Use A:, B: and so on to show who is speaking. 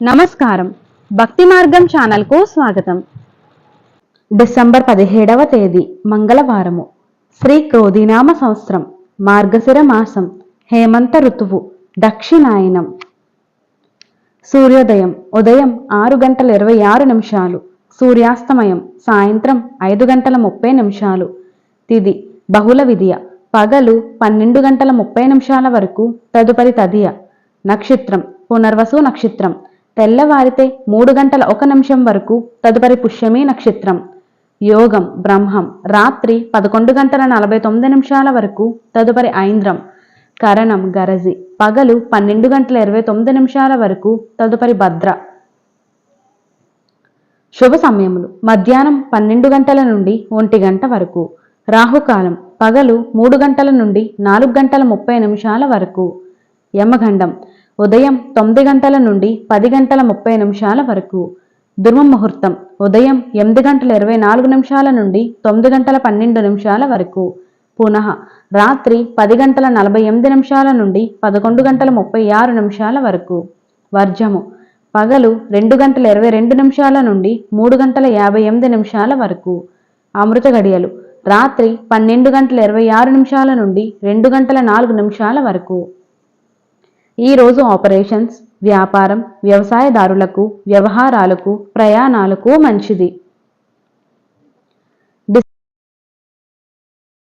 A: నమస్కారం. భక్తి మార్గం ఛానల్కు స్వాగతం. డిసెంబర్ పదిహేడవ తేదీ మంగళవారము. శ్రీ క్రోధినామ సంవత్సరం మార్గశిర మాసం హేమంత ఋతువు దక్షిణాయనం. సూర్యోదయం ఉదయం ఆరు గంటల ఇరవై ఆరు నిమిషాలు. సూర్యాస్తమయం సాయంత్రం ఐదు గంటల ముప్పై నిమిషాలు. తిది బహుళ విధియ పగలు పన్నెండు గంటల ముప్పై నిమిషాల వరకు తదుపరి తదియ. నక్షత్రం పునర్వసు నక్షత్రం. తెల్లవారితే మూడు గంటల ఒక నిమిషం వరకు తదుపరి పుష్యమీ నక్షత్రం. యోగం బ్రహ్మం. రాత్రి పదకొండు గంటల నలభై తొమ్మిది నిమిషాల వరకు తదుపరి ఐంద్రం. కరణం గరజి. పగలు పన్నెండు గంటల ఇరవై తొమ్మిది నిమిషాల వరకు తదుపరి భద్ర. శుభ సమయములు. మధ్యాహ్నం పన్నెండు గంటల నుండి ఒంటి గంట వరకు. రాహుకాలం. పగలు మూడు గంటల నుండి నాలుగు గంటల ముప్పై నిమిషాల వరకు. యమగండం. ఉదయం తొమ్మిది గంటల నుండి పది గంటల ముప్పై నిమిషాల వరకు. దుర్మ ముహూర్తం. ఉదయం ఎనిమిది గంటల ఇరవై నాలుగు నిమిషాల నుండి తొమ్మిది గంటల పన్నెండు నిమిషాల వరకు. పునః. రాత్రి పది గంటల నలభై ఎనిమిది నిమిషాల నుండి పదకొండు గంటల ముప్పై ఆరు నిమిషాల వరకు. వర్జము. పగలు రెండు గంటల ఇరవై రెండు నిమిషాల నుండి మూడు గంటల యాభై ఎనిమిది నిమిషాల వరకు. అమృత గడియలు. రాత్రి పన్నెండు గంటల ఇరవై ఆరు నిమిషాల నుండి రెండు గంటల నాలుగు నిమిషాల వరకు. ఈ రోజు ఆపరేషన్స్ వ్యాపారం వ్యవసాయదారులకు వ్యవహారాలకు ప్రయాణాలకు మంచిది.